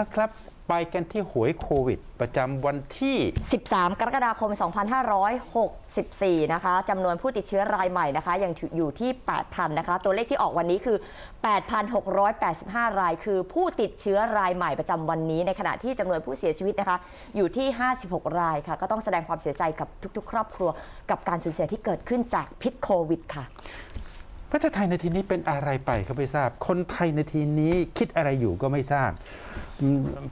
ละครับ ไปกันที่หวยโควิด ประจำวันที่ 13 กรกฎาคม 2564 นะคะจำนวนผู้ติดเชื้อรายใหม่นะคะยังอยู่ที่ 8,000 นะคะ ตัวเลขที่ออกวันนี้คือ 8,685 ราย คือผู้ติดเชื้อรายใหม่ประจำวันนี้ ในขณะที่จำนวนผู้เสียชีวิตนะคะ อยู่ที่ 56 รายค่ะ ก็ต้องแสดงความเสียใจกับทุกๆ ครอบครัว กับการสูญเสียที่เกิดขึ้นจากพิษโควิดค่ะ ระเทศไทยในทีนี้เป็นอะไรไปก็ไม่ทราบ คนไทยในทีนี้คิดอะไรอยู่ก็ไม่ทราบ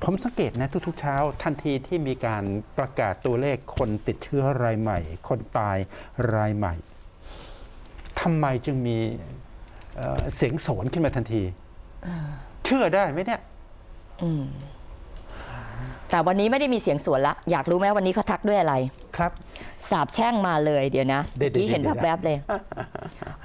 ผมสังเกตนะทุกๆเช้า ทันทีที่มีการประกาศตัวเลขคนติดเชื้อรายใหม่ คนตายรายใหม่ทำไมจึงมีเเสียงโสนขึ้นมาทันที เชื่อได้ไหมเนี่ย แต่วันนี้ไม่ได้มีเสียงสวนละ อยากรู้ไหมวันนี้เขาทักด้วยอะไร ครับ สาบแช่งมาเลยเดี๋ยวนะเดี๋ยวๆที่เห็นเดี๋ยวๆแวบๆเลย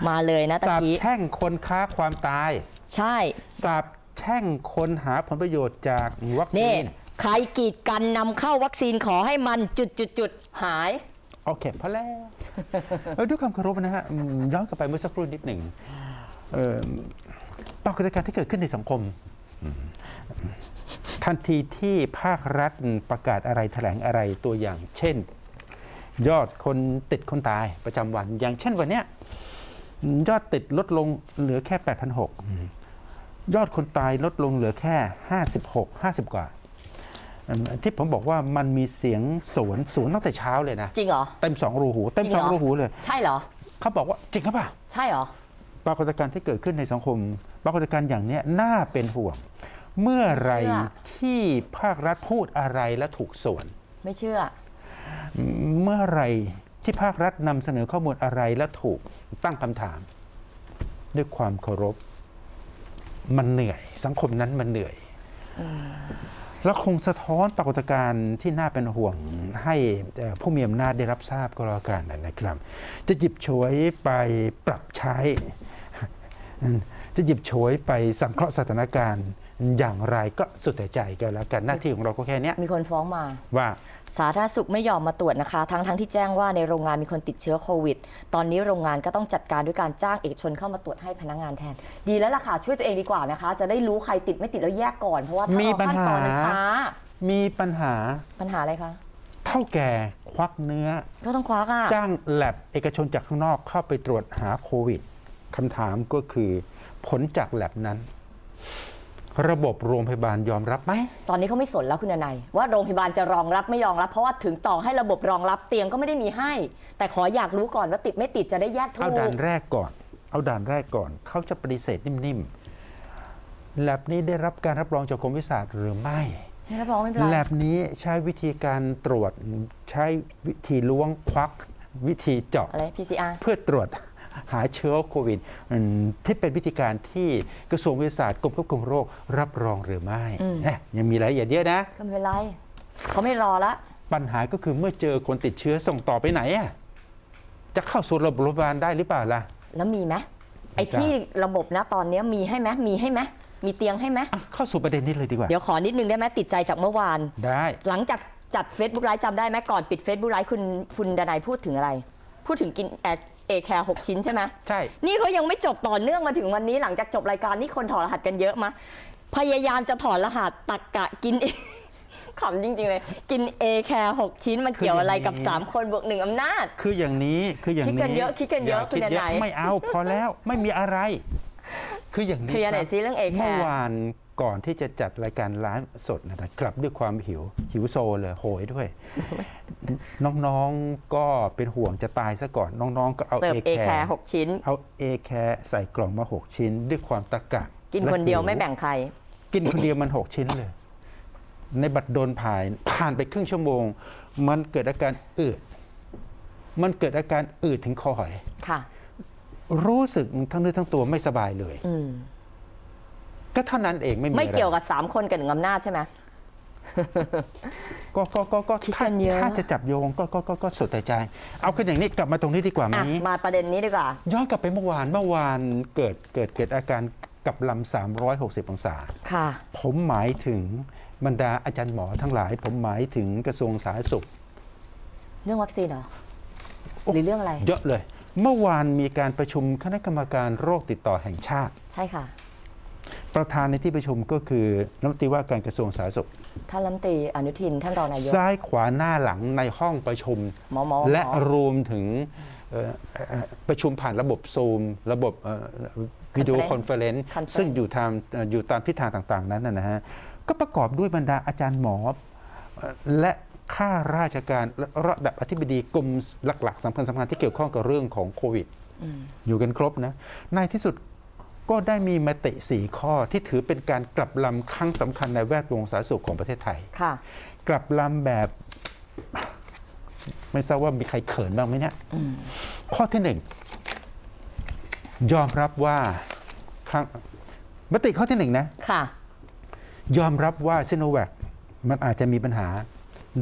มาเลยนะตะสาบกี้แช่งคนค้าความตาย ใช่ สาบแช่งคนหาผลประโยชน์จากวัคนี่ซีนใครกีดกันนำเข้าวัคซีนขอให้มันจุดจุดจุดๆๆหาย โอเคพอแล้วเออด้วยความเคารพนะฮะอืมย้อนกลับไปเมื่อสักครู่นิดหนึ่งเอ่อปรากฏการณ์ที่เกิดขึ้นในสังคมอืม ทันทีที่ภาครัฐประกาศอะไรแถลงอะไรตัวอย่างเช่น ยอดคนติดคนตายประจำวัน อย่างเช่นวันเนี้ยยอดติดลดลงเหลือแค่8,600ยอดคนตายลดลงเหลือแค่ 56 50 กว่าอืมที่ผมบอกว่ามันมีเสียงสวนสวนตั้งแต่เช้าเลยนะ จริงเหรอ เต็มสองรูหู เต็มจริงสเหรอองรูหูเลย ใช่เหรอ เขาบอกว่าจริงครับป่ะ ใช่เหรอ ปรากฏการณ์ที่เกิดขึ้นในสังคม ปรากฏการณ์อย่างเนี้ยน่าเป็นห่วง เมื่อไหรไม่เชื่อที่ภาครัฐพูดอะไรและถูกส่วน ไม่เชื่อ เมื่อไหรที่ภาครัฐนำเสนอข้อมูลอะไรและถูกตั้งคำถาม ด้วยความเคารพ มันเหนื่อย สังคมนั้นมันเหนื่อย แล้วคงสะท้อนปรากฏการณ์ที่น่าเป็นห่วงให้เอ่อผู้มีอำนาจได้รับทราบก็แล้วกันนะครับ จะหยิบฉวยไปปรับใช้ จะหยิบฉวยไปสังเคราะห์สถานการณ์ อย่างไรก็สุดแต่ใจก็แล้วกันหน้าที่ของเราก็แค่เนี้ยมีคนฟ้องมา ว่าสาธารณสุขไม่ยอมมาตรวจนะคะ ทั้งทั้งที่แจ้งว่าในโรงงานมีคนติดเชื้อโควิด ตอนนี้โรงงานก็ต้องจัดการด้วยการจ้างเอกชนเข้ามาตรวจให้พนักงานแทน ดีแล้วล่ะค่ะช่วยตัวเองดีกว่านะคะ จะได้รู้ใครติดไม่ติดแล้วแยกก่อนเพราะว่าถ้ามีรอปัญขั้นหา ตอนมันช้ามีปัญหาปัญหาอะไรคะเท่าแก่ควักเนื้อ ก็ต้องคว้าค่ะ จ้างแลบเอกชนจากข้างนอกเข้าไปตรวจหาโควิดคำถามก็คือ ผลจากแลบนั้น ระบบโรงพยาบาลยอมรับไหม ตอนนี้เขาไม่สนแล้วคุณนายว่าโรงพยาบาลจะรองรับไม่รองรับเพราะว่าถึงต่อให้ระบบรองรับเตียงก็ไม่ได้มีให้ แต่ขออยากรู้ก่อนว่าติดไม่ติดจะได้แยกถูเอาด่านกแรกก่อน เอาด่านแรกก่อนเขาจะปฏิเสธนิ่มๆ แลบนี้ได้รับการรับรองจากกรมวิทยาศาสตร์หรือไม่ ไม่รับรองไม่เป็นไรแลบนี้ใช้วิธีการตรวจใช้วิธีล้วงควัก วิธีเจาะอะไร PCR เพื่อตรวจ หาเชื้อโควิดอืมที่เป็นวิธีการที่กระทรวงวิทยาศาสตร์กรมควบคุมโรค รับรองหรือไม่อืมเอ๊ะยังมีรายละเอียดเยอะนะก็ไม่เป็นไรเขาไม่รอละ ปัญหาก็คือเมื่อเจอคนติดเชื้อส่งต่อไปไหนอะจะเข้าสู่ระบบโรงพยาบาลได้หรือเปล่าล่ะ แล้วมีไหมไอ้ไม่ทราบที่ระบบนะตอนเนี้ยมีให้ไหมมีให้ไหมมีเตียงให้ไหมอะเข้าสู่ประเด็นนี้เลยดีกว่า เดี๋ยวขอนิดนึงได้ไหมติดใจจากเมื่อวาน ได้ หลังจากจัด Facebook ไลฟ์จำได้ไหมก่อนปิด Facebook ไลฟ์คุณคุณดนายพูดถึงอะไร พูดถึงกินแอ เอแคร์หกชิ้นใช่ไหมใช่ นี่เขายังไม่จบต่อเนื่องมาถึงวันนี้หลังจากจบรายการนี่คนถอดรหัสกันเยอะมะพยายามจะถอดรหัสตักกะกินขำจริงๆเลย กินเอแคร์หกชิ้นมันเกี่ยวอะไรกับ 3 คนบวกหนึ่งอำนาจ คืออย่างนี้คืออย่างคิดนี้กันเยอะคิดกันเยอะาคุณดนายไม่เอาพอแล้วไม่มีอะไร คืออย่างนี้เคลียร์หน่อยบสิเรื่อง A-Care เมื่อวาน ก่อนที่จะจัดรายการไลฟ์สดนะครับด้วยความหิวหิวโซเลยโหยด้วย น้องๆก็เป็นห่วงจะตายซะก่อน น้องๆ ก็เอาเสิร์ฟเอเอแคแคร์ร์หกชิ้น เอาเอแคร์ใส่กล่องมา6ชิ้น ด้วยความตะกะกินและคนเดียวหิไม่แบ่งใคร กินคนเดียวมัน6ชิ้นเลย ในบัตรโดนผ่านผ่านไปครึ่งชั่วโมง มันเกิดอาการอืดมันเกิดอาการอืดถึงคอหอยค่ะ รู้สึกทั้งเนื้อทั้งตัวไม่สบายเลยอืม ก็เท่านั้นเองไม่มีไม่อะไรเกี่ยวกับ 3 คนกับหนึ่งอำนาจใช่ไหมก็ก็ก็ก็คิดถ้ากันเยอะถ้าจะจับโยงก็ก็ก็ก็สุดแต่ใจ เอาขึ้นอย่างนี้กลับมาตรงนี้ดีกว่าไหมอะมาประเด็นนี้ดีกว่า ย้อนกลับไปเมื่อวานเมื่อวานเกิดเกิดเกิดอาการกับลำ 360 องศาค่ะ ผมหมายถึงบรรดาอาจารย์หมอทั้งหลาย ผมหมายถึงกระทรวงสาธารณสุข เรื่องวัคซีนเหรอโอ้หรือเรื่องอะไร เยอะเลย เมื่อวานมีการประชุมคณะกรรมการโรคติดต่อแห่งชาติ ใช่ค่ะ ประธานในที่ประชุมก็คือรัฐมนตรีว่าการกระทรวงสาธารณสุขท่านรัฐมนตรีอนุทินท่านรองนายกซ้ายขวาหน้าหลังในห้องประชุม หมอหมอและหมอรวมถึงเอ่อเอ่อประชุมผ่านระบบซูม ระบบวิดีโอคอนเฟอเรนซ์ Conference ซึ่งอยู่ตามเอ่ออยู่ตามทิศทางต่าง ๆ นั้นนะนะฮะ ก็ประกอบด้วยบรรดาอาจารย์หมอเอ่อและข้าราชการระดับอธิบดีกรมหลัก ๆสำคัญสำคัญที่เกี่ยวข้องกับเรื่องของโควิดอืมอยู่กันครบนะในที่สุด ก็ได้มีมติสี่ข้อที่ถือเป็นการกลับลำครั้งสำคัญในแวดวงสาธารณสุขของประเทศไทย ค่ะ กลับลำแบบ ไม่ทราบว่ามีใครเขินบ้างไหมเนี่ยอืมข้อที่หนึ่งยอมรับว่าครั้งมติข้อที่หนึ่งนะ ค่ะ ยอมรับว่าซิโนแวคมันอาจจะมีปัญหา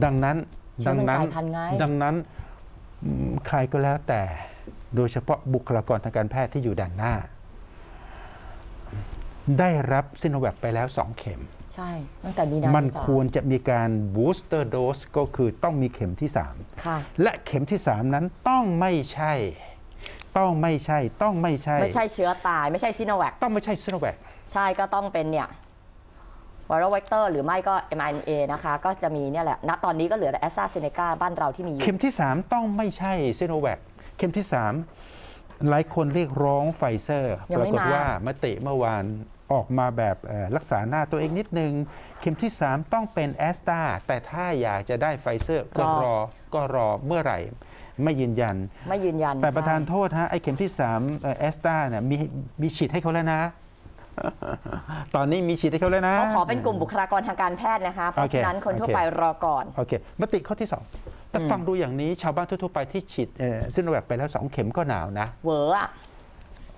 ดังนั้นเชื้ดัอมันนั้น กลายพันธุ์ไง ดังนั้นอืมใครก็แล้วแต่โดยเฉพาะบุคลากรทางการแพทย์ที่อยู่ด่านหน้า ได้รับซิโนแวคไปแล้วสองเข็ม ใช่ตั้งแต่มีนามันเษาควรจะมีการบูสเตอร์โดสก็คือต้องมีเข็มที่ค่ะ3และเข็มที่ 3 นั้นต้องไม่ใช่ ต้องไม่ใช่ต้องไม่ใช่ ไม่ใช่เชื้อตายไม่ใช่ซีโนแวคต้องไม่ใช่ซิโนแวคใช่ก็ต้องเป็นเนี่ยไวรัลเวกเตอร์หรือไม่ก็ mRNA นะคะ ก็จะมีเนี่ยแหละณตอนนี้ก็เหลือแต่แอสตราเซเนกาบ้านเราที่มีอยู่เข็มที่ 3 ต้องไม่ใช่ซิโนแวคเข็มที่ 3 หลายคนเรียกร้องไฟเซอร์ยังปไม่รากฏมาว่ามติเมื่อวาน ออกมาแบบเอ่อรักษาหน้าตัวเองนิดนึง เข็มที่ 3 ต้องเป็นแอสตราแต่ถ้าอยากจะได้ไฟเซอร์ก็รอก็รอเมื่อไหร่ ไม่ยืนยัน ไม่ยืนยัน แต่ประธานใช่โทษฮะไอ้เข็มที่3เอสตาเนี่ยมีมีฉีดให้เขาแล้วนะ ตอนนี้มีฉีดให้เขาแล้วนะเขาขอเป็นกลุ่มบุคลากรทางการแพทย์นะคะเพราะโอเคฉะนั้นคนทั่วโอเคไปรอก่อนโอเคมติข้อที่ 2 แต่ฟังดูอย่างนี้ชาวบ้านทั่วๆไปที่ฉีดซิโนแวคไปแล้ว 2 เข็มก็หนาวนะเหวออะ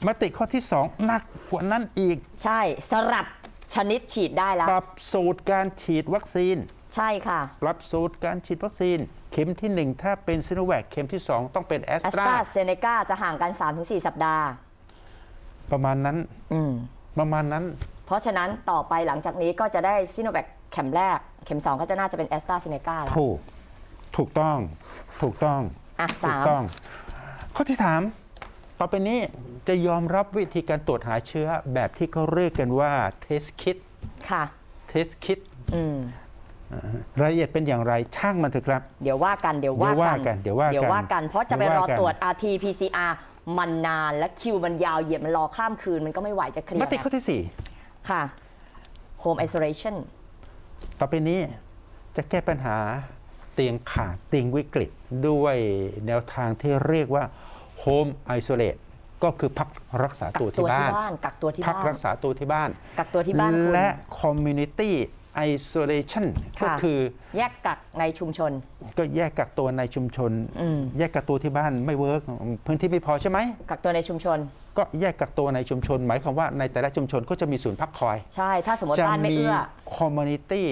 มติข้อที่ 2 หนักกว่านั้นอีก ใช่สลับชนิดฉีดได้แล้ว ปรับสูตรการฉีดวัคซีน ใช่ค่ะ ปรับสูตรการฉีดวัคซีน เข็มที่ 1 ถ้าเป็นซิโนแวคเข็มที่ 2 ต้องเป็นแอสแอสตราตราเซเนกาจะห่างกัน 3-4 สัปดาห์ ประมาณนั้นอืม ประมาณนั้น เพราะฉะนั้นต่อไปหลังจากนี้ก็จะได้ซิโนแวคเข็มแรก เข็ม 2 ก็จะน่าจะเป็นแอสตราเซเนกาแล้ว ถูก ถูกต้อง ถูกต้อง อะถูสากม ต้อง ข้อที่3 ต่อไปนี้จะยอมรับวิธีการตรวจหาเชื้อแบบที่เขาเรียกกันว่า test kit ค่ะ test kit อืมรายละเอียดเป็นอย่างไรช่างมันเถอะครับ เดี๋ยวว่ากันเดี๋ยวว่าเดี๋ยวว่ากักันเดี๋ยวว่ากันเดี๋ยวว่ากัน เพราะจะไปเดี๋ยวรว่าอกันตรวจ RT PCR มันนานและคิวมันยาวเหยียดมันรอข้ามคืนมันก็ไม่ไหวจะเคลียมร์ติข้อที่ค่ะ home isolation 4ต่อไปนี้จะแก้ปัญหาเตียงขาดเตียงวิกฤตด้วยแนวทางที่เรียกว่า home isolate ก็คือพักรักษากักตัวตัที่วที่บ้านบ้านกักตัวที่พักบ้านรักษาตัวที่บ้านกักตัวที่บ้านคุณและ community isolation ค่ะก็คือแยกกักในชุมชน ก็แยกกักตัวในชุมชนอืมแยกกักตัวที่บ้านไม่เวิร์กพื้นที่ไม่พอใช่ไหมกักตัวในชุมชน ก็แยกกักตัวในชุมชน หมายความว่าในแต่ละชุมชนก็จะมีศูนย์พักคอย ใช่ ถ้าสมมติจะบ้านไม่มีเอื้อ community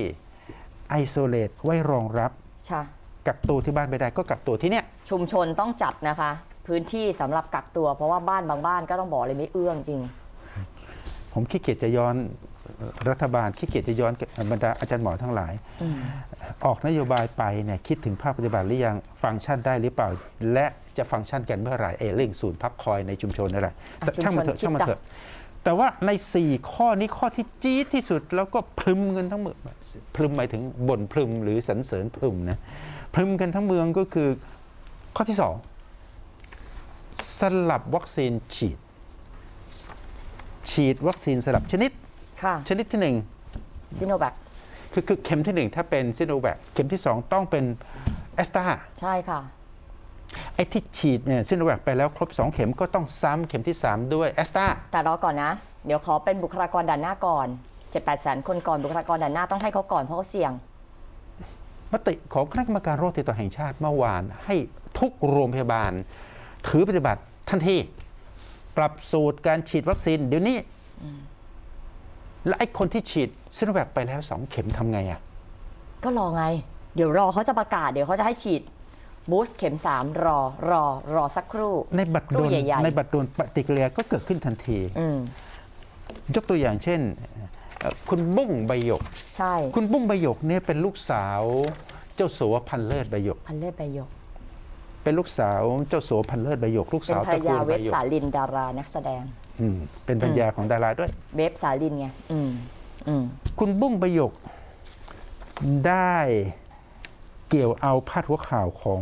isolate ไว้รองรับใช่กักตัวที่บ้านไม่ได้ก็กักตัวที่เนี้ยชุมชนต้องจัดนะคะ พื้นที่สำหรับกักตัว เพราะว่าบ้านบางบ้านก็ต้องบอกเลยไม่เอื้อจริง ผมขี้เกียจจะย้อนรัฐบาลขี้เกียจจะย้อนบรรดาอาจารย์หมอทั้งหลายอืมออกนโยบายไปเนี่ยคิดถึงภาคปฏิบัติหรือยังฟังก์ชันได้หรือเปล่า และจะฟังก์ชันกันเมื่อไหร่เอเรื่องศูนย์พักคอยในชุมชนอะไรแต่อะช่างมันเถอะชุมชนช่างมันเถอะแต่ว่าใน 4 ข้อนี้ข้อที่จี๊ดที่สุดแล้วก็พรึมกันทั้งเมืองพรึมหมายถึงบ่นพรึมหรือสรรเสริญพรึมนะพรึมกันทั้งเมืองก็คือข้อที่ 2 สลับวัคซีนฉีด ฉีดวัคซีนสลับชนิด ค่ะ ชนิดที่หนึ่งซิโนแวคคือคือเข็มที่หนึ่งถ้าเป็นซิโนแวคเข็มที่สองต้องเป็นแอสตราใช่ค่ะ ไอ้ที่ฉีดเนี่ยซิโนแวคไปแล้วครบ 2 เข็มก็ต้องซ้ำเข็มที่ 3 ด้วยแอสตราแต่รอก่อนนะ เดี๋ยวขอเป็นบุคลากรด่านหน้าก่อน7 8แสนคนก่อนบุคลากรด่านหน้าต้องให้เขาก่อนเพราะเขาเสี่ยง มติของคณะกรรมการโรคติดต่อแห่งชาติเมื่อวาน ให้ทุกโรงพยาบาล ถือปฏิบัติทันทีปรับสูตรการฉีดวัคซีนเดี๋ยวนี้ และไอ้คนที่ฉีดซิโนแวคไปแล้ว2เข็มทำไงอะ ก็รอไง เดี๋ยวรอเขาจะประกาศ เดี๋ยวเขาจะให้ฉีดบูสต์เข็ม 3 รอรอรอสักครู่ ในบัตรครู่โดนใหญ่ๆในบัตรโดนปฏิกิริยาก็เกิดขึ้นทันทีอืมยกตัวอย่างเช่นเอ่อคุณบุ้งใบหยก ใช่ คุณบุ้งใบหยกเนี่ยเป็นลูกสาว เจ้าสัวพันเลิศใบหยก พันเลือดใบหยก เป็นลูกสาวเจ้าโสพันเลิศใบหยกลูกเป็นสาวภรตรระกูยาลเวใบฟหยกสาลินดารานักแสดง อืมเป็นภรรยาของดาราด้วย เวฟสาลินไงอืมอืมคุณบุ้งใบหยกได้เกี่ยวเอาพาดหัวข่าวของ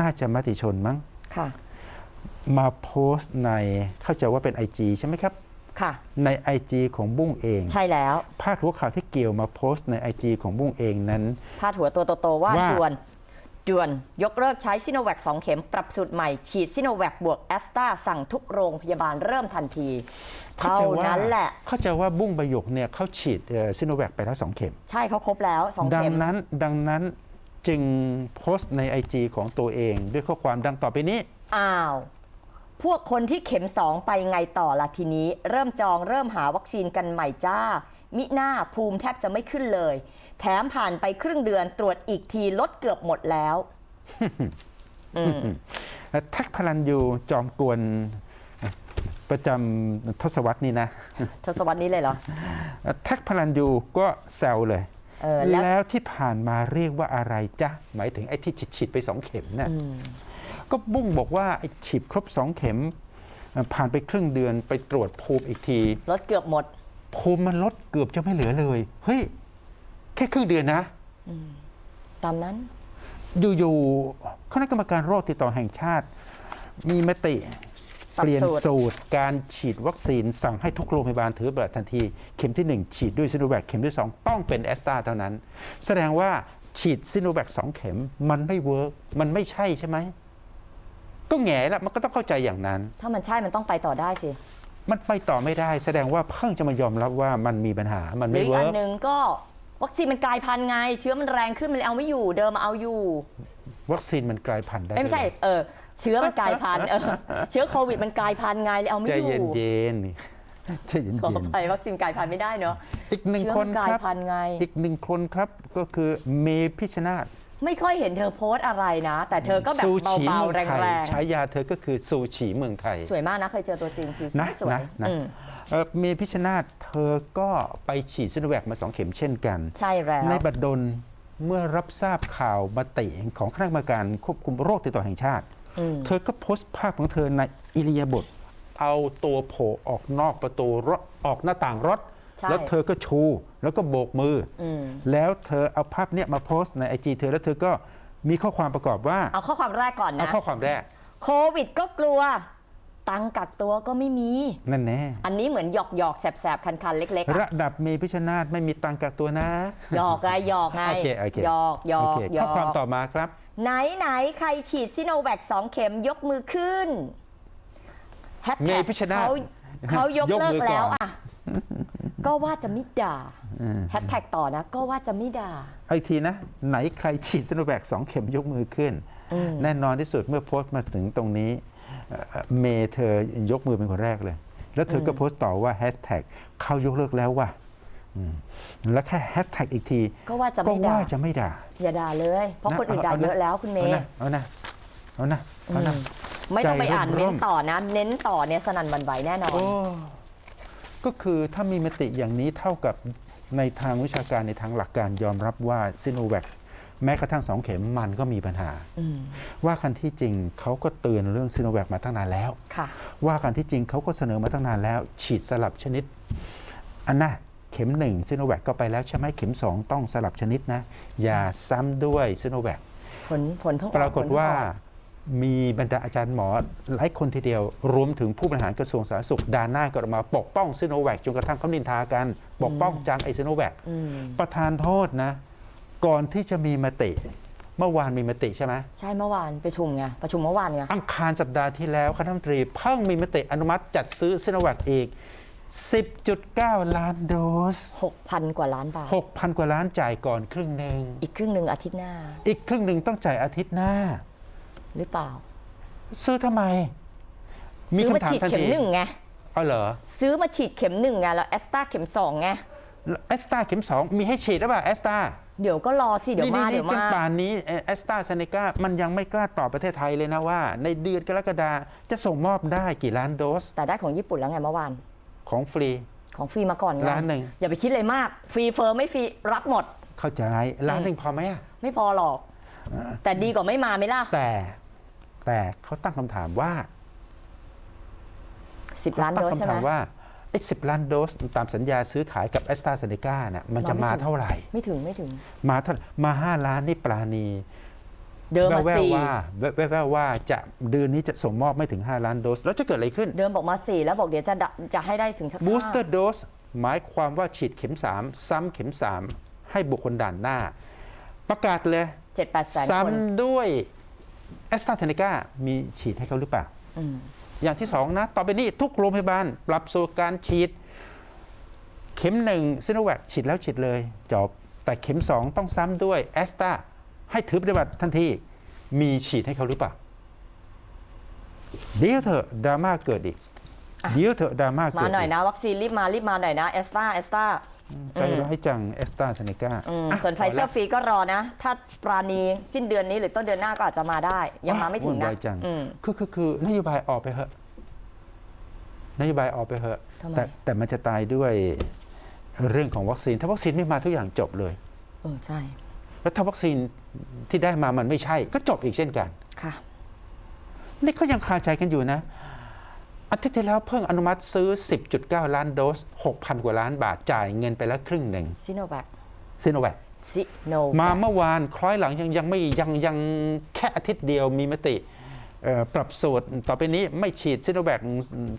น่าจะมติชนมั้ง ค่ะ มาโพสต์ในเข้าใจว่าเป็น IG ใช่ไหมครับ ค่ะ ใน IG ของบุ้งเองใช่แล้ว พาดหัวข่าวที่เกี่ยวมาโพสต์ใน IG ของบุ้งเองนั้น พาดหัวตัวโตๆว่าว่าด่วน ด่วน ยกเลิกใช้ซิโนแวค2เข็มปรับสูตรใหม่ฉีดซิโนแวคบวกแอสตราสั่งทุกโรงพยาบาลเริ่มทันที เท่าใจว่นั้นแหละ เข้าใจว่าบุ้งใบหยกเนี่ยเขาฉีดซิโนแวคไปแล้วสองเข็ม ใช่เขาครบแล้ว2ดังเข็มนั้นดังนั้นจึงโพสต์ใน IG ของตัวเอง ด้วยข้อความดังต่อไปนี้ อ้าว พวกคนที่เข็ม2ไปไงต่อละทีนี้ เริ่มจองเริ่มหาวัคซีนกันใหม่จ้ามิหน้าภูมิแทบจะไม่ขึ้นเลย แถมผ่านไปครึ่งเดือนตรวจอีกทีลดเกือบหมดแล้วอืมแท็กพลันยูจอมกวนประจำทศวรรษนี้นะ ทศวรรษนี้เลยเหรอ แท็กพลันยูก็แซวเลยเออแล้วแล้วที่ผ่านมาเรียกว่าอะไรจ๊ะ หมายถึงไอ้ที่ฉีดๆไปสองเข็มน่ะก็บุ้งบอกว่าไอ้ฉีดครบสองเข็ม ผ่านไปครึ่งเดือนไปตรวจภูมิอีกที ลดเกือบหมด ภูมิมันลดเกือบจะไม่เหลือเลย เฮ้ย แค่ครึ่งเดือนนะตามนั้น อยู่ๆคณะกรรมการโรคติดต่อแห่งชาติ มีมติปรับเปลี่ยนสูตรสูตรการฉีดวัคซีนสั่งให้ทุกโรงพยาบาลถือบัตรทันที เข็มที่ 1 ฉีดด้วยซิโนแวคเข็มที่ 2 ต้องเป็นแอสตราเท่านั้น แสดงว่าฉีดซิโนแวคสองเข็มมันไม่เวิร์กมันไม่ใช่ใช่ไหม ก็แง่ละมันก็ต้องเข้าใจอย่างนั้น ถ้ามันใช่มันต้องไปต่อได้สิมันไปต่อไม่ได้ แสดงว่าเพิ่งจะมายอมรับว่ามันมีปัญหามันหรือไม่อีกเวิอันร์กหนึ่งก็ วัคซีนมันกลายพันธุ์ไง เชื้อมันแรงขึ้นมันเลยเอาไม่อยู่เดิมมาเอาอยู่วัคซีนมันกลายพันธุ์ได้เอ้ยไม่ใช่ด้วยเออเชื้อมันกลายพันธุ์เออเชื้อโควิดมันกลายพันธุ์ไงเลยเอาไม่ใจอยู่เย็นเย็นๆใจเย็นขอเย็นอภัยวัคซีนกลายพันธุ์ไม่ได้เนาะอีกหนึ่งเชื้อคมันนกลายครับพันธุ์ไง อีกหนึ่งคนครับก็คือเมพิชนาธไม่ค่อยเห็นเธอโพสต์อะไรนะ แต่เธอก็แบบซูชิเบาเมืองๆแรไทยงฉายาเธอก็คือซูชิเมืองไทย ๆ สวยมากนะเคยเจอตัวจริงคือนะสวยนะนะอืม เอ่อเมพิชนาธเธอก็ไปฉีดซิโนแวคมาสองเข็มเช่นกัน ใช่แล้วในบัดดลเมื่อรับทราบข่าวมติของคณะกรรมการควบคุมโรคติดต่อแห่งชาติอืมเธอก็โพสต์ภาพของเธอในอิริยาบถเอาตัวโผล่ออกนอกประตูรถออกหน้าต่างรถใช่แล้วเธอก็ชู แล้วก็โบกมือออืมแล้วเธอเอาภาพเนี้ยมาโพสต์ในไอจีเธอแล้วเธอก็มีข้อความประกอบว่า เอาข้อความแรกก่อนเอานะ ข้อความแรก โควิดก็กลัว ตังค์กักตัวก็ไม่มี นั่นแน่ อันนี้เหมือนหยอกหยอกๆแสบๆคันๆเล็กๆอะระดับเมพิชนาธไม่มีตังค์กักตัวนะ หยอกไงหยอกไงโอเคโอเค หยอกหยอโอกเคหยข้ออกความต่อมาครับ ไหนไหนใครฉีดซิโนแวคสองเข็มยกมือขึ้นแฮชเมแท็กพิชนาธิ์เขาเขายกยกเลิมืกอก่อน แล้วอะ ก็ว่าจะไม่ด่าแฮชแท็กต่อนะ ก็ว่าจะไม่ด่าไอกทีนะ ไหนใครฉีดซิโนแวคสองเข็มยกมือขึ้น แน่นอนที่สุดเมื่อโพสต์มาถึงตรงนี้เอ่อเมย์เธอยกมือเป็นคนแรกเลย แล้วเธอก็โพสต์ต่อว่าแฮชแท็กเขายกเลิกแล้วว่ะอืมแล้วแค่แฮชแท็กอีกที ก็ว่าจะก็ไม่ด่าว่าจะไม่ด่า อย่าด่าเลย เพราะคนอื่นด่าเยอะแล้วคุณเมเอาย์นะเอานะเอานะเอานะไม่ต้องไปอ่านใจร่เน้มนๆต่อนะ เน้นต่อเนี่ยสนั่นหวันไหวแน่นอนโอ้ ก็คือถ้ามีมติอย่างนี้เท่ากับในทางวิชาการในทางหลักการยอมรับว่าซิโนแวคแม้กระทั่งสองเข็มมันก็มีปัญหาอืมว่ากันที่จริงเขาก็เตือนเรื่องซิโนแวคมาตั้งนานแล้วค่ะว่ากันที่จริงเขาก็เสนอมาตั้งนานแล้ว ฉีดสลับชนิด อันน่ะเข็มหนึ่งซิโนแวคก็ไปแล้วใช่ไหมเข็มสองต้องสลับชนิดนะ อย่าซ้ำด้วยซิโนแวคผลผลเพิ่งอปรากฏผลเพิ่งว่าออก มีบรรดาอาจารย์หมอหลายคนทีเดียว รวมถึงผู้บริหารกระทรวงสาธารณสุขดานหน้าก็ออกมาปกป้องซิโนแวคจนกระทั่งเขานินทากันปกป้องจังไอซิโนแวคอืมประธานโทษนะ ก่อนที่จะมีมติ เมื่อวานมีมติใช่ไหมใช่เมื่อวานประชุมไงประชุมเมื่อวานไงอังคารสัปดาห์ที่แล้วคณะรัฐมนตรีเพิ่งมีมติอนุมัติจัดซื้อซิโนแวคอีก10.9 ล้านโดสหกพันกว่าล้านบาท 6,000 กว่าล้านจ่ายก่อนครึ่งหนึ่ง อีกครึ่งหนึ่งอาทิตย์หน้า อีกครึ่งหนึ่งต้องจ่ายอาทิตย์หน้า หรือเปล่า ซื้อทำไม มีซื้อมาคำถามฉีดทันเข็มทีหนึ่งไงเอาเหรอซื้อมาฉีดเข็มหนึ่งไงแล้วแอสตราเข็มสองไงแอสตราเข็ม2มีให้ฉีดหรือเปล่าแอสตราเดี๋ยวก็รอสิเดี๋ยวมานี่เดี๋ยวจนมา ป่านนี้แอสตราเซเนกามันยังไม่กล้าตอบประเทศไทยเลยนะว่า ในเดือนกรกฎาจะส่งมอบได้กี่ล้านโดสแต่ได้ของญี่ปุ่นแล้วไงเมื่อวาน ของฟรี ของฟรีมาก่อนไงล้านหนึ่ง อย่าไปคิดเลยมาก ฟรีเฟอร์ไม่ฟรีรับหมด เข้าใจล้านหนึ่งพอไหมอะไม่พอหรอก แต่ดีกว่าไม่มาไหมล่ะ แต่ แต่เขาตั้งคำถามว่า10ล้านตั้โดงสใช่คำไหมถามว่าไอ้สิบล้านโดสตามสัญญาซื้อขายกับแอสตราเซเนกาน่ะมันจะมาไม่มาถึงเท่าไหร่ ไม่ถึงไม่ถึง มาเท่ามาห้าล้านนี่ปราณีเดิมมาแววสี่ๆว่าแววๆว่าจะเดือนนี้จะส่งมอบไม่ถึง 5 ล้านโดส แล้วจะเกิดอะไรขึ้น เดิมบอกมาสี่แล้วบอกเดี๋ยวจะดะจะให้ได้ถึงชักบูสเตอร์โดสหมายความว่าฉีดเข็ม 3 ซ้ำเข็ม 3 ให้บุคคลด่านหน้า ประกาศเลย เจ็ดแปดแสนคน ซ้ำด้วย แอสตราเซเนกามีฉีดให้เขาหรือเปล่าอืมอย่างที่สองนะ ต่อไปนี้ทุกโรงพยาบาล ปรับสู่การฉีด เข็มหนึ่งซิโนแวคฉีดแล้วฉีดเลยจบแต่เข็มสองต้องซ้ำด้วยแอสตราให้ถือปฏิบัติทันทีมีฉีดให้เขาหรือเปล่าเดี๋ยวเถอะดราม่าเกิดอีกเดี๋ยวเถอะดราม่ามาเกิดหน่อยอีกนะ วัคซีนรีบมารีบมาหน่อยนะเอสตาเอสตา ใจร้ายจังแอสตราเซเนกาส่วนไฟเซอร์ฟรีก็รอนะ ถ้าปราณีสิ้นเดือนนี้หรือต้นเดือนหน้าก็อาจจะมาได้ ยังมาไม่ถึงนะจังอืมคือคือคือนโยบายออกไปเหอะนโยบายออกไปเหอะทำไมแต่แต่มันจะตายด้วยเรื่องของวัคซีน ถ้าวัคซีนไม่มาทุกอย่างจบเลยเออใช่ แล้วถ้าวัคซีนที่ได้มามันไม่ใช่ ก็จบอีกเช่นกัน ค่ะ นี่ก็ยังคาใจกันอยู่นะ อาทิตย์ที่แล้วเพิ่งอนุมัติซื้อ 10.9 ล้านโดส 6,000 กว่าล้านบาทจ่ายเงินไปแล้วครึ่งหนึ่งซิโนแวคซิโนแวคซิโนมาเมื่อวานคล้อยหลังยังยังไม่ยังยังแค่อาทิตย์เดียวมีมติเอ่อปรับสูตรต่อไปนี้ไม่ฉีดซิโนแวค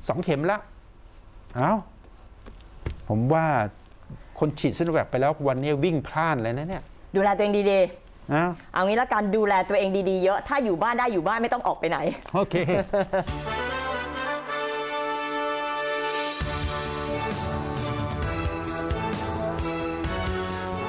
สองเข็มแล้วเอา้าผมว่าคนฉีดซิโนแวคไปแล้ววันนี้วิ่งพล่านเลยนะเนี่ย ดูแลตัวเองดีเอ้าๆเอางี้ละกันดูแลตัวเองดีๆเยอะ ถ้าอยู่บ้านได้อยู่บ้านไม่ต้องออกไปไหน โอเค